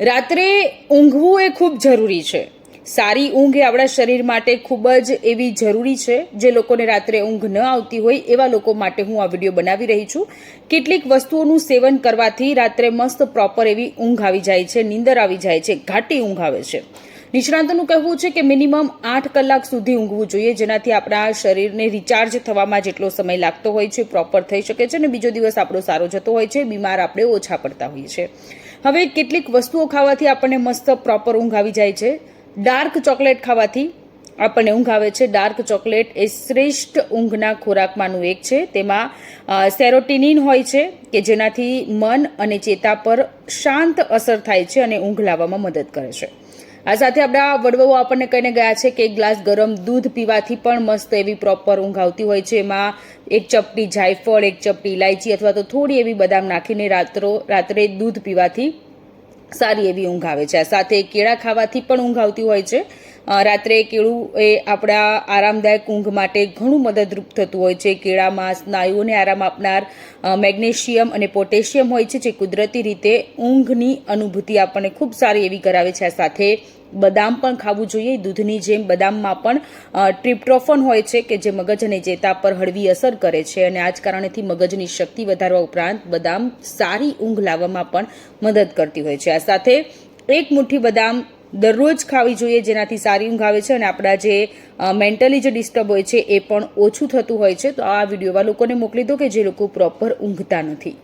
રાત્રે ઊંઘવું એ ખૂબ જરૂરી છે. સારી ઊંઘ એ આપણા શરીર માટે ખૂબ જ એવી જરૂરી છે જે લોકોને રાત્રે ઊંઘ ન આવતી હોય એવા લોકો માટે હું આ વીડિયો બનાવી રહી છું. કેટલીક વસ્તુઓનું સેવન કરવાથી રાત્રે મસ્ત, પ્રોપર એવી ઊંઘ આવી જાય છે, નીંદર આવી જાય છે, ઘાટી ઊંઘ આવે છે. નિષ્ણાંતોનું કહેવું છે કે મિનિમમ આઠ કલાક સુધી ઊંઘવું જોઈએ, જેનાથી આપણા શરીરને રિચાર્જ થવામાં જેટલો સમય લાગતો હોય છે પ્રોપર થઈ શકે છે અને બીજો દિવસ આપણો સારો જતો હોય છે, બીમાર આપણે ઓછા પડતા હોઈએ છીએ. હવે કેટલીક વસ્તુઓ ખાવાથી આપણને મસ્ત પ્રોપર ઊંઘ આવી જાય છે. ડાર્ક ચોકલેટ ખાવાથી આપણને ઊંઘ આવે છે. ડાર્ક ચોકલેટ એ શ્રેષ્ઠ ઊંઘના ખોરાકમાંનું એક છે. તેમાં સેરોટિનિન હોય છે કે જેનાથી મન અને ચેતા પર શાંત અસર થાય છે અને ઊંઘ લાવવામાં મદદ કરે છે. આ સાથે આપણા વડવાઓ આપણને કહીને ગયા છે કે એક ગ્લાસ ગરમ દૂધ પીવાથી પણ મસ્ત એવી પ્રોપર ઊંઘ આવતી હોય છે. એમાં એક ચપટી જાયફળ, એક ચપટી ઇલાયચી અથવા તો થોડી એવી બદામ નાખીને રાત્રો, રાત્રે દૂધ પીવાથી સારી એવી ઊંઘ આવે છે. આ સાથે કેળા ખાવાથી પણ ઊંઘ આવતી હોય છે. રાત્રે કેળું એ આપણા આરામદાયક ઊંઘ માટે ઘણું મદદરૂપ થતું હોય છે. કેળામાં સ્નાયુઓને આરામ આપનાર મેગ્નેશિયમ અને પોટેશિયમ હોય છે જે કુદરતી રીતે ઊંઘની અનુભૂતિ આપણને ખૂબ સારી એવી કરાવે છે. આ સાથે બદામ પણ ખાવું જોઈએ. દૂધની જેમ બદામમાં પણ ટ્રિપ્ટોફન હોય છે કે જે મગજ અને ચેતા પર હળવી અસર કરે છે અને આ જ કારણેથી મગજની શક્તિ વધારવા ઉપરાંત બદામ સારી ઊંઘ લાવવામાં પણ મદદ કરતી હોય છે. આ સાથે એક મુઠ્ઠી બદામ દરરોજ ખાવી જોઈએ જેનાથી સારી ઊંઘ આવે છે અને આપણા જે મેન્ટલી જે ડિસ્ટર્બ હોય છે એ પણ ઓછું થતું હોય છે. તો આ વિડીયોમાં લોકોને મોકલી દો કે જે લોકો પ્રોપર ઊંઘતા નથી.